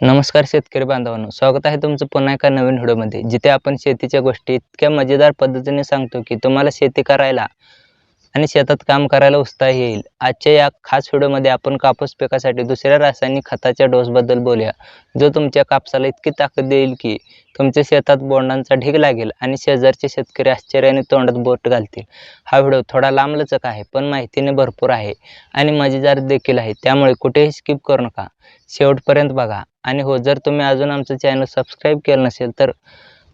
नमस्कार शेतकरी बांधवांनो स्वागत आहे तुमचं पुन्हा एका नवीन व्हिडिओमध्ये. जिथे आपण शेतीच्या गोष्टी इतक्या मजेदार पद्धतीने सांगतो की तुम्हाला शेती करायला आणि शेतात काम करायला उत्साह येईल. आजच्या या खास व्हिडिओमध्ये आपण कापूस पिकासाठी दुसऱ्या रासायनिक खताच्या डोसबद्दल बोलूया. जो तुमच्या कापसाला इतकी ताकद देईल की तुमच्या शेतात बोंडांचा ढीग लागेल आणि शेजारचे शेतकरी आश्चर्याने तोंडात बोट घालतील. हा व्हिडिओ थोडा लांबलचक आहे पण माहितीने भरपूर आहे आणि मजेदार देखील आहे. त्यामुळे कुठेही स्किप करू नका. शेवटपर्यंत बघा. आणि हो जर तुम्ही अजून आमचं चॅनल सबस्क्राईब केलं नसेल तर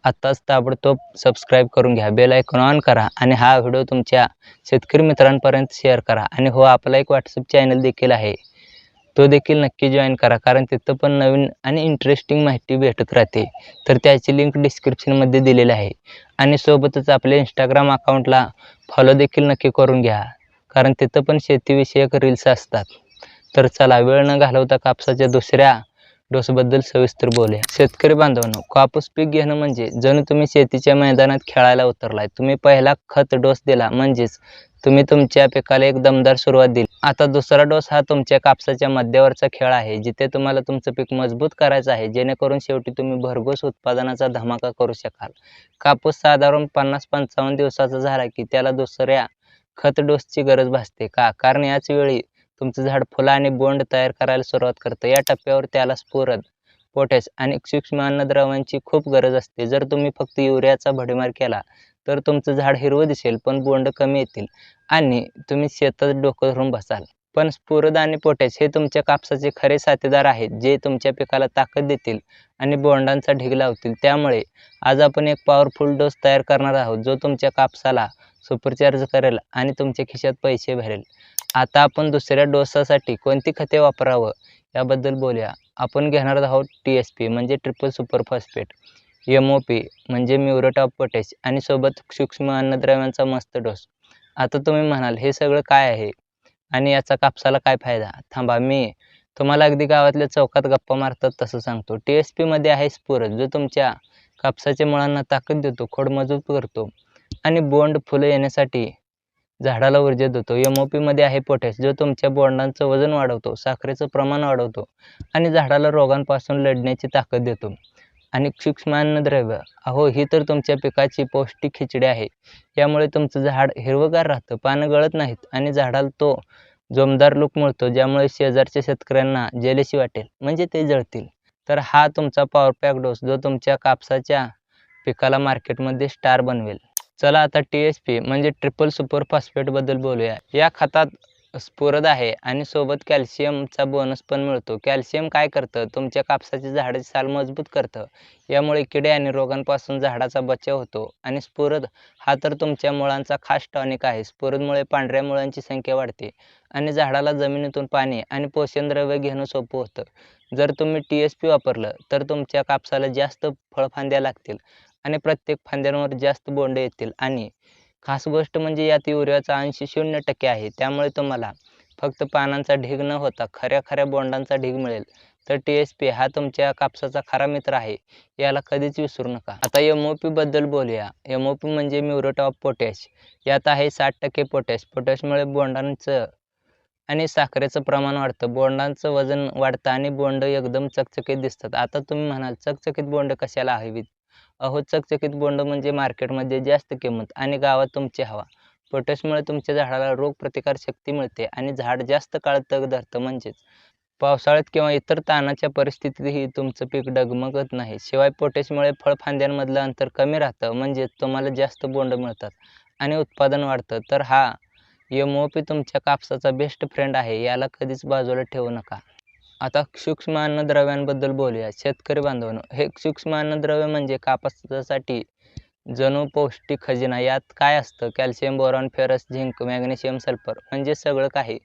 आत्ताच ताबडतोब सबस्क्राईब करून घ्या. बेल आयकॉन ऑन करा आणि हा व्हिडिओ तुमच्या शेतकरी मित्रांपर्यंत शेअर करा. आणि हो आपला एक व्हॉट्सअप चॅनल देखील आहे. तो देखील नक्की जॉईन करा. कारण तिथं पण नवीन आणि इंटरेस्टिंग माहिती भेटत राहते. तर त्याची लिंक डिस्क्रिप्शनमध्ये दिलेली आहे. आणि सोबतच आपल्या इंस्टाग्राम अकाउंटला फॉलो देखील नक्की करून घ्या. कारण तिथं पण शेतीविषयक रील्स असतात. तर चला वेळ न घालवता कापसाच्या दुसऱ्या डोसबद्दल सविस्तर बोलूया. शेतकरी बांधवांनो कापूस पीक घेणं म्हणजे जणू तुम्ही शेतीच्या मैदानात खेळायला उतरलाय तुम्ही पहिला खत डोस दिला म्हणजेच तुम्ही तुमच्या पिकाला एक दमदार सुरुवात दिली. आता दुसरा डोस हा तुमच्या कापसाच्या मध्यावरचा खेळ आहे जिथे तुम्हाला तुमचं पीक मजबूत करायचं आहे जेणेकरून शेवटी तुम्ही भरघोस उत्पादनाचा धमाका करू शकाल. कापूस साधारण पन्नास पंचावन्न दिवसाचा झाला की त्याला दुसऱ्या खत डोसची गरज भासते का? कारण याच वेळी तुमचं झाड फुलं आणि बोंड तयार करायला सुरुवात करतं. या टप्प्यावर त्याला स्फुरद पोटॅश आणि सूक्ष्म अन्नद्रव्यांची खूप गरज असते. जर तुम्ही फक्त युरियाचा भडीमार केला तर तुमचं झाड हिरवं दिसेल पण बोंड कमी येतील आणि तुम्ही शेतात डोकं धरून बसाल. पण स्फुरद आणि पोटॅश हे तुमच्या कापसाचे खरे साथीदार आहेत जे तुमच्या पिकाला ताकद देतील आणि बोंडांचा ढीग लावतील. त्यामुळे आज आपण एक पॉवरफुल डोस तयार करणार आहोत जो तुमच्या कापसाला सुपरचार्ज करेल आणि तुमच्या खिशात पैसे भरेल. आता आपण दुसऱ्या डोसासाठी कोणती खते वापरावं याबद्दल बोलूया. आपण घेणार आहोत टी एस पी म्हणजे triple super phosphate M O P म्हणजे म्युरेट ऑफ पोटॅश आणि सोबत सूक्ष्म अन्नद्रव्यांचा मस्त डोस. आता तुम्ही म्हणाल हे सगळं काय आहे? आणि याचा कापसाला काय फायदा? थांबा मी तुम्हाला अगदी गावातल्या चौकात गप्पा मारतात तसं सांगतो. टी एस पीमध्ये आहे स्फुरद जो तुमच्या कापसाच्या मुळांना ताकद देतो खोड मजबूत करतो आणि बोंड फुलं येण्यासाठी झाडाला ऊर्जा देतो. एम ओ पीमध्ये आहे पोटॅश जो तुमच्या बोंडांचं वजन वाढवतो साखरेचं प्रमाण वाढवतो आणि झाडाला रोगांपासून लढण्याची ताकद देतो. आणि सूक्ष्म अन्नद्रव्य अहो ही तर तुमच्या पिकाची पौष्टिक खिचडी आहे. यामुळे तुमचं झाड हिरवगार राहतं पानं गळत नाहीत आणि झाडाला तो जोमदार लूक मिळतो ज्यामुळे शेजारच्या शेतकऱ्यांना जेलेशी वाटेल म्हणजे ते जळतील. तर हा तुमचा पॉवर पॅक डोस जो तुमच्या कापसाच्या पिकाला मार्केटमध्ये स्टार बनवेल. चला आता टी एस पी म्हणजे ट्रिपल सुपर फॉस्फेटबद्दल बोलूया. या खतात स्फुरद आहे आणि सोबत कॅल्शियमचा बोनस पण मिळतो. कॅल्शियम काय करतं? तुमच्या कापसाची झाडाची साल मजबूत करतं. यामुळे किडे आणि रोगांपासून झाडाचा बचाव होतो. आणि स्फुरद हा तर तुमच्या मुळांचा खास टॉनिक आहे. स्फुरदमुळे पांढऱ्या मुळांची संख्या वाढते. आणि झाडाला जमिनीतून पाणी आणि पोषणद्रव्य घेणं सोपं होतं. जर तुम्ही टी एस पी वापरलं तर तुमच्या कापसाला जास्त फळफांद्या लागतील. आणि प्रत्येक फांद्यांवर जास्त बोंड येतील. आणि खास गोष्ट म्हणजे यात युरियाचा अंश शून्य टक्के आहे. त्यामुळे तुम्हाला फक्त पानांचा ढीग न होता खऱ्या खऱ्या बोंडांचा ढीग मिळेल. तर टी एस पी हा तुमच्या कापसाचा खरा मित्र आहे याला कधीच विसरू नका. आता एम ओ पीबद्दल बोलूया. एम ओ पी म्हणजे म्युरेट ऑफ पोटॅश. यात आहे साठ टक्के पोटॅश. पोटॅशमुळे बोंडांचं आणि साखरेचं प्रमाण वाढतं. बोंडांचं वजन वाढतं आणि बोंड एकदम चकचकीत दिसतात. आता तुम्ही म्हणाल चकचकीत बोंड कशाला हवीत? अहो चकचकीत बोंड म्हणजे मार्केटमध्ये जास्त किंमत आणि गावात तुमची हवा. पोटॅशमुळे तुमच्या झाडाला रोगप्रतिकारशक्ती मिळते आणि झाड जास्त काळ तग धरतं म्हणजेच. पावसाळ्यात किंवा इतर ताणाच्या परिस्थितीतही तुमचं पीक डगमगत नाही. शिवाय पोटॅशमुळे फळफांद्यांमधलं अंतर कमी राहतं म्हणजेच तुम्हाला जास्त बोंड मिळतात आणि उत्पादन वाढतं. तर हा एम ओ पी तुमच्या कापसाचा बेस्ट फ्रेंड आहे याला कधीच बाजूला ठेवू नका. आता सूक्ष्म अन्नद्रव्यांबद्दल बोलूया. शेतकरी बांधवांनो हे सूक्ष्म अन्नद्रव्य म्हणजे कापसासाठी जणू पौष्टिक खजिना. यात काय असतं? Calcium boron ferrous zinc magnesium sulphur म्हणजे सगळं काही.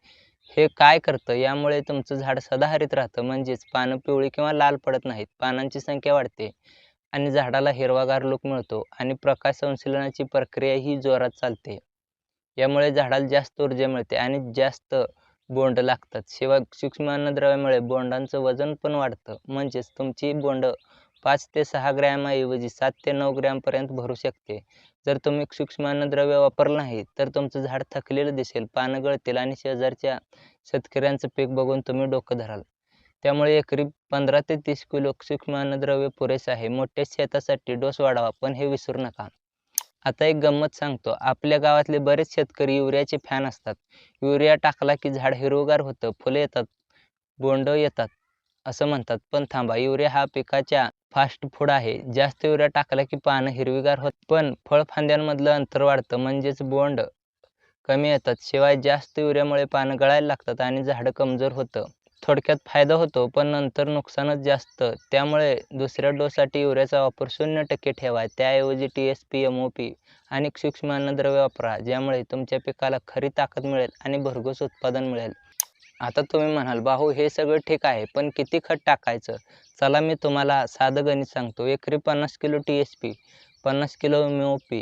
हे काय करतं? यामुळे तुमचं झाड सदाहरित राहतं. म्हणजेच पानं पिवळी किंवा लाल पडत नाहीत. पानांची संख्या वाढते आणि झाडाला हिरवागार लूक मिळतो आणि प्रकाश संश्लेषणाची प्रक्रिया ही जोरात चालते. यामुळे झाडाला जास्त ऊर्जा मिळते आणि जास्त बोंड लागतात. शिवाय सूक्ष्म अन्नद्रव्यामुळे बोंडांचं वजन पण वाढतं. म्हणजेच तुमची बोंड पाच ते सहा ग्रॅमऐवजी सात ते नऊ ग्रॅमपर्यंत भरू शकते. जर तुम्ही सूक्ष्म अन्नद्रव्य वापरलं नाही तर तुमचं झाड थकलेलं दिसेल पानं गळतील आणि शेजारच्या शेतकऱ्यांचं पीक बघून तुम्ही डोकं धराल. त्यामुळे एकरी पंधरा ते तीस किलो सूक्ष्म अन्नद्रव्य पुरेसे आहे. मोठ्या शेतासाठी डोस वाढवा पण हे विसरू नका. आता एक गंमत सांगतो. आपल्या गावातले बरेच शेतकरी युरियाचे फॅन असतात. युरिया टाकला की झाड हिरवगार होतं फुले येतात बोंड येतात असं म्हणतात. पण थांबा युरिया हा पिकाच्या फास्ट फूड आहे. जास्त युरिया टाकला की पानं हिरवीगार होत पण फळफांद्यांमधलं अंतर वाढतं म्हणजेच बोंड कमी येतात. शिवाय जास्त युरियामुळे पानं गळायला लागतात आणि झाडं कमजोर होतं. थोडक्यात फायदा होतो पण नंतर नुकसानच जास्त. त्यामुळे दुसऱ्या डोससाठी युरियाचा वापर शून्य टक्के ठेवा. त्याऐवजी T S P M O P आणि सूक्ष्म अन्नद्रव्य वापरा ज्यामुळे तुमच्या पिकाला खरी ताकद मिळेल आणि भरघोस उत्पादन मिळेल. आता तुम्ही म्हणाल भाऊ हे सगळं ठीक आहे पण किती खत टाकायचं? चला मी तुम्हाला साधं गणित सांगतो. एकरी पन्नास किलो टी एस पी पन्नास किलो एम ओ पी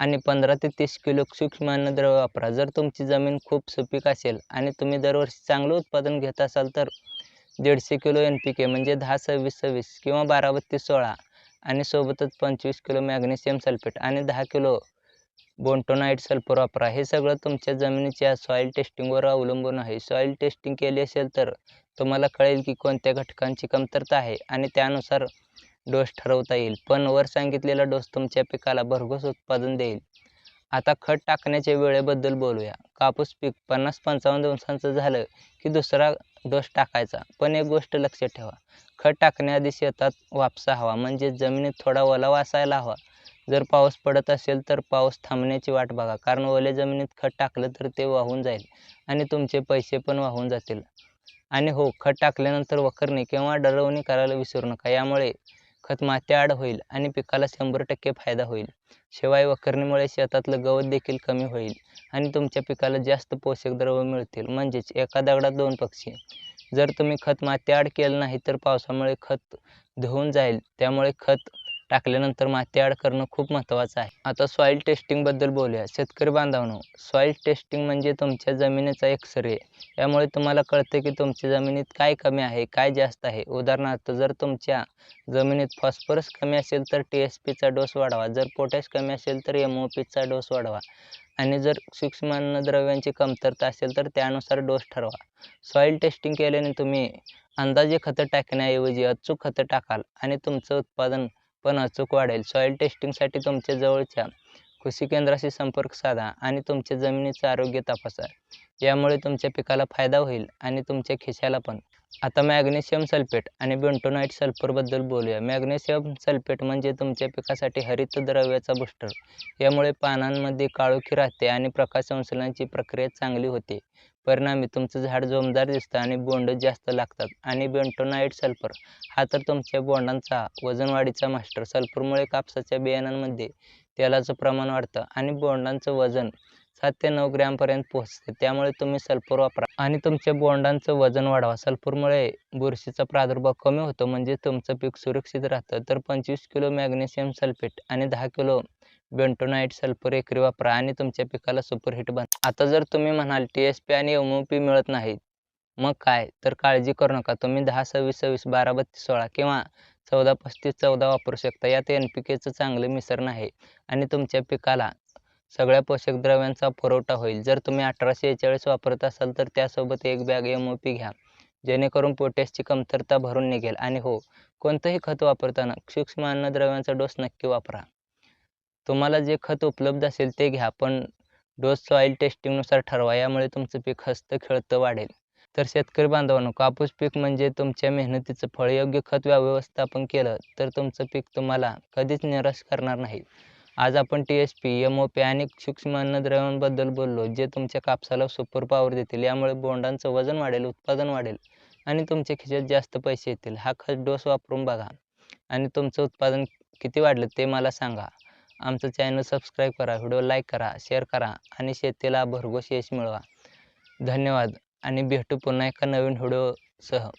आणि पंधरा ते तीस किलो सूक्ष्म अन्नद्रव्य वापरा. जर तुमची जमीन खूप सुपीक असेल आणि तुम्ही दरवर्षी चांगलं उत्पादन घेत असाल तर दीडशे किलो एन पी के म्हणजे दहा सव्वीस सव्वीस किंवा बारा बत्तीस सोळा आणि सोबतच पंचवीस किलो मॅग्नेशियम सल्फेट आणि दहा किलो बोन्टोनाईट सल्फर वापरा. हे सगळं तुमच्या जमिनीच्या सॉईल टेस्टिंगवर अवलंबून आहे. सॉईल टेस्टिंग केली असेल तर तुम्हाला कळेल की कोणत्या घटकांची कमतरता आहे आणि त्यानुसार डोस ठरवता येईल. पण वर सांगितलेला डोस तुमच्या पिकाला भरघोस उत्पादन देईल. आता खत टाकण्याच्या वेळेबद्दल बोलूया. कापूस पीक पन्नास पंचावन्न दिवसांचं झालं की दुसरा डोस टाकायचा. पण एक गोष्ट लक्षात ठेवा. खत टाकण्याआधी शेतात वापसा हवा म्हणजे जमिनीत थोडा ओलावा असायला हवा. जर पाऊस पडत असेल तर पाऊस थांबण्याची वाट बघा. कारण ओल्या जमिनीत खत टाकलं तर ते वाहून जाईल आणि तुमचे पैसे पण वाहून जातील. आणि हो खत टाकल्यानंतर वखरणी किंवा डरवणी करायला विसरू नका. यामुळे खत मातीआड होईल आणि पिकाला शंभर टक्के फायदा होईल. शिवाय वखरणीमुळे शेतातलं गवत देखील कमी होईल आणि तुमच्या पिकाला जास्त पोषक द्रव्य मिळतील म्हणजेच एका दगडात दोन पक्षी. जर तुम्ही खत मातीआड केलं नाही तर पावसामुळे खत धुवून जाईल त्यामुळे खत टाकल्यानंतर माती आड करणं खूप महत्त्वाचं आहे. आता सॉईल टेस्टिंगबद्दल बोलूया. शेतकरी बांधवांनो सॉईल टेस्टिंग म्हणजे तुमच्या जमिनीचा एक सर्वे यामुळे तुम्हाला कळतं की तुमच्या जमिनीत काय कमी आहे काय जास्त आहे. उदाहरणार्थ जर तुमच्या जमिनीत फॉस्फरस कमी असेल तर टी एस पीचा डोस वाढवा. जर पोटॅश कमी असेल तर एम ओ पीचा डोस वाढवा. आणि जर सूक्ष्म अन्नद्रव्यांची कमतरता असेल तर त्यानुसार डोस ठरवा. सॉईल टेस्टिंग केल्याने तुम्ही अंदाजे खतं टाकण्याऐवजी अचूक खतं टाकाल आणि तुमचं उत्पादन पण अचूक वाढेल. सॉईल टेस्टिंगसाठी तुमच्या जवळच्या कृषी केंद्राशी संपर्क साधा आणि तुमच्या जमिनीचं आरोग्य तपासा. यामुळे तुमच्या पिकाला फायदा होईल आणि तुमच्या खिशाला पण. आता मॅग्नेशियम सल्फेट आणि बेंटोनाईट सल्फरबद्दल बोलूया. मॅग्नेशियम सल्फेट म्हणजे तुमच्या पिकासाठी हरित द्रव्याचा बुस्टर यामुळे पानांमध्ये काळोखी राहते आणि प्रकाश संश्लेषणाची प्रक्रिया चांगली होते. परिणामी तुमचं झाड जोमदार दिसतं आणि बोंड जास्त लागतात. आणि बेंटोनाईट सल्फर हा तर तुमच्या बोंडांचा वजन वाढीचा मास्टर सल्फरमुळे कापसाच्या बियाणांमध्ये तेलाचं प्रमाण वाढतं आणि बोंडांचं वजन सात ते नऊ ग्रॅमपर्यंत पोहोचते. त्यामुळे तुम्ही सल्फर वापरा आणि तुमच्या बोंडांचं वजन वाढवा. सल्फरमुळे बुरशीचा प्रादुर्भाव कमी होतो. म्हणजे तुमचं पीक सुरक्षित राहतं. तर पंचवीस किलो मॅग्नेशियम सल्फेट आणि दहा किलो बेंटोनाईट सल्फर एकरी वापरा आणि तुमच्या पिकाला सुपरहिट बन. आता जर तुम्ही म्हणाल टी एस पी आणि एम ओ पी मिळत नाहीत मग काय? तर काळजी करू नका. तुम्ही दहा सव्वीस सव्वीस बारा बत्तीस सोळा किंवा चौदा पस्तीस चौदा वापरू शकता. यात एन पी केचं चांगलं मिश्रण आहे आणि तुमच्या पिकाला सगळ्या पोषक द्रव्यांचा पुरवठा होईल. जर तुम्ही अठराशे एचाळीस वापरत असाल तर त्यासोबत एक बॅग एम ओ पी घ्या. जेणेकरून पोटॅशची कमतरता भरून निघेल. आणि हो कोणतंही खत वापरताना सूक्ष्म अन्नद्रव्यांचा डोस नक्की वापरा. तुम्हाला जे खत उपलब्ध असेल ते घ्या पण डोस सॉईल टेस्टिंगनुसार ठरवा यामुळे तुमचं पीक हस्त खेळतं वाढेल. तर शेतकरी बांधवांनो कापूस पीक म्हणजे तुमच्या मेहनतीचं फळ योग्य खत व्यवस्थापन केलं तर तुमचं पीक तुम्हाला कधीच निराश करणार नाही. आज आपण T S P M O P आणि सूक्ष्म अन्नद्रव्यांबद्दल बोललो जे तुमच्या कापसाला सुपर पॉवर देतील यामुळे बोंडांचं वजन वाढेल उत्पादन वाढेल आणि तुमच्या खिशात जास्त पैसे येतील. हा खत डोस वापरून बघा आणि तुमचं उत्पादन किती वाढलं ते मला सांगा. आमचं चॅनल सबस्क्राईब करा व्हिडिओ लाईक करा शेअर करा आणि शेतीला भरघोस यश मिळवा. धन्यवाद आणि भेटू पुन्हा एका नवीन व्हिडिओसह